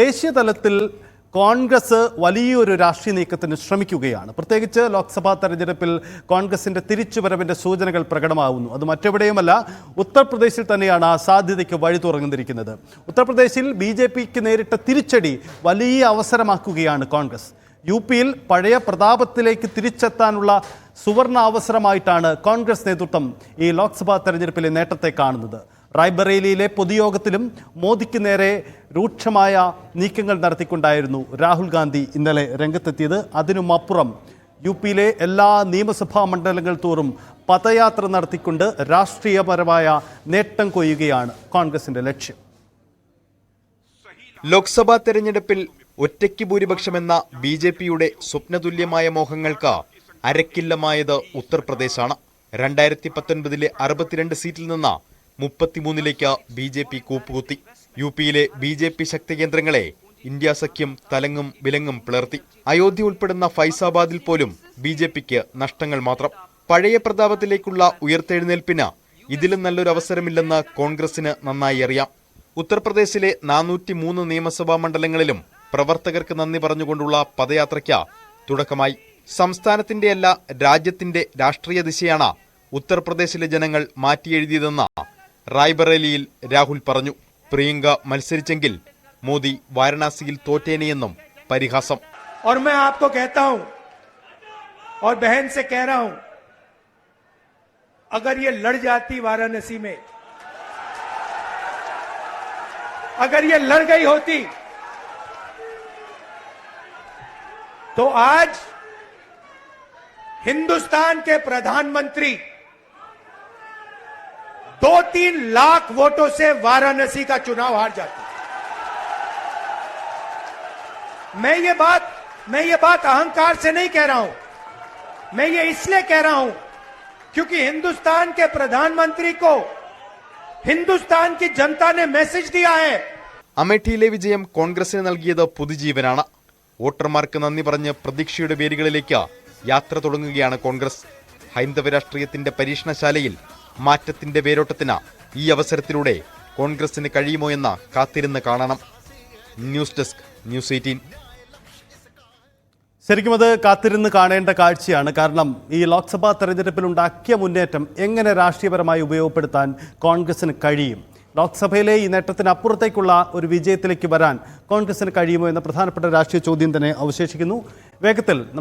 ദേശീയ തലത്തിൽ കോൺഗ്രസ് വലിയൊരു രാഷ്ട്രീയ നീക്കത്തിന് ശ്രമിക്കുകയാണ്. പ്രത്യേകിച്ച് ലോക്സഭാ തെരഞ്ഞെടുപ്പിൽ കോൺഗ്രസിന്റെ തിരിച്ചുവരവിന്റെ സൂചനകൾ പ്രകടമാവുന്നു. അത് മറ്റെവിടെയുമല്ല ഉത്തർപ്രദേശിൽ തന്നെയാണ് ആ സാധ്യതയ്ക്ക് വഴി തുറന്നിരിക്കുന്നത്. ഉത്തർപ്രദേശിൽ ബി ജെ പിക്ക് നേരിട്ട തിരിച്ചടി വലിയ അവസരമാക്കുകയാണ് കോൺഗ്രസ്. യു പിയിൽ പഴയ പ്രതാപത്തിലേക്ക് തിരിച്ചെത്താനുള്ള സുവർണ അവസരമായിട്ടാണ് കോൺഗ്രസ് നേതൃത്വം ഈ ലോക്സഭാ തെരഞ്ഞെടുപ്പിലെ നേട്ടത്തെ കാണുന്നത്. റായ്ബറേലിയിലെ പൊതുയോഗത്തിലും മോദിക്ക് നേരെ രൂക്ഷമായ നീക്കങ്ങൾ നടത്തിക്കൊണ്ടായിരുന്നു രാഹുൽ ഗാന്ധി ഇന്നലെ രംഗത്തെത്തിയത്. അതിനുമപ്പുറം യു പിയിലെ എല്ലാ നിയമസഭാ മണ്ഡലങ്ങൾ തോറും പദയാത്ര നടത്തിക്കൊണ്ട് രാഷ്ട്രീയപരമായ നേട്ടം കൊയ്യുകയാണ് കോൺഗ്രസിന്റെ ലക്ഷ്യം. ലോക്സഭാ തെരഞ്ഞെടുപ്പിൽ ഒറ്റയ്ക്ക് ഭൂരിപക്ഷമെന്ന ബി ജെ പിയുടെ സ്വപ്നതുല്യമായ മോഹങ്ങൾക്ക് അരക്കില്ലമായത് ഉത്തർപ്രദേശാണ്. രണ്ടായിരത്തി പത്തൊൻപതിലെ അറുപത്തിരണ്ട് സീറ്റിൽ നിന്ന് മുപ്പത്തിമൂന്നിലേക്ക് ബി ജെ പി കൂപ്പുകുത്തി. യു പിയിലെ ബി ജെ പി ശക്തി കേന്ദ്രങ്ങളെ ഇന്ത്യ സഖ്യം തലങ്ങും വിലങ്ങും പിളർത്തി. അയോധ്യ ഉൾപ്പെടുന്ന ഫൈസാബാദിൽ പോലും ബി ജെ പിക്ക് നഷ്ടങ്ങൾ മാത്രം. പഴയ പ്രതാപത്തിലേക്കുള്ള ഉയർത്തെഴുന്നേൽപ്പിന് ഇതിലും നല്ലൊരു അവസരമില്ലെന്ന് കോൺഗ്രസിന് നന്നായി അറിയാം. ഉത്തർപ്രദേശിലെ നാനൂറ്റി മൂന്ന് നിയമസഭാ മണ്ഡലങ്ങളിലും പ്രവർത്തകർക്ക് നന്ദി പറഞ്ഞുകൊണ്ടുള്ള പദയാത്രയ്ക്ക് തുടക്കമായി. സംസ്ഥാനത്തിന്റെയല്ല രാജ്യത്തിന്റെ രാഷ്ട്രീയ ദിശയാണ് ഉത്തർപ്രദേശിലെ ജനങ്ങൾ മാറ്റിയെഴുതിയതെന്ന് റായ്ബറേലിയിൽ രാഹുൽ പറഞ്ഞു പ്രിയങ്ക മത്സരിച്ചെങ്കിൽ മോദി വാരണാസിയിൽ തോറ്റേനെയെന്നും പരിഹാസം और मैं आपको कहता हूं और बहन से कह रहा हूं अगर ये लड़ जाती वाराणसी में अगर ये लड़ गई होती तो आज हिंदुस्तान के प्रधानमंत्री दो तीन लाख वोटों से वाराणसी का चुनाव हार जाते मैं ये बात मैं ये बात अहंकार से नहीं कह रहा हूं मैं ये इसलिए कह रहा हूं क्योंकि हिंदुस्तान के प्रधानमंत्री को हिंदुस्तान की जनता ने मैसेज दिया है അമേഠിയിലെ വിജയം കോൺഗ്രസിന് നൽകിയത് പുതുജീവനാണ് വോട്ടർമാർക്ക് നന്ദി പറഞ്ഞ് പ്രതീക്ഷയുടെ വേരുകളിലേക്ക് യാത്ര തുടങ്ങുകയാണ് കോൺഗ്രസ് ഹൈന്ദവ രാഷ്ട്രീയത്തിന്റെ പരീക്ഷണശാലയിൽ മാറ്റത്തിന്റെ വേരോട്ടത്തിന് ഈ അവസരത്തിലൂടെ കോൺഗ്രസിന് കഴിയുമോ എന്ന് കാത്തിരുന്ന് കാണണം. News desk News eighteen. ശരിക്കും അത് കാത്തിരുന്ന് കാണേണ്ട കാഴ്ചയാണ്. കാരണം ഈ ലോക്സഭാ തെരഞ്ഞെടുപ്പിൽ ഉണ്ടാക്കിയ മുന്നേറ്റം എങ്ങനെ രാഷ്ട്രീയപരമായി ഉപയോഗപ്പെടുത്താൻ കോൺഗ്രസിന് കഴിയും? ലോക്സഭയിലെ ഈ നേട്ടത്തിനപ്പുറത്തേക്കുള്ള ഒരു വിജയത്തിലേക്ക് വരാൻ കോൺഗ്രസിന് കഴിയുമോ എന്ന പ്രധാനപ്പെട്ട രാഷ്ട്രീയ ചോദ്യം തന്നെ അവശേഷിക്കുന്നു. വേഗത്തിൽ നമുക്ക്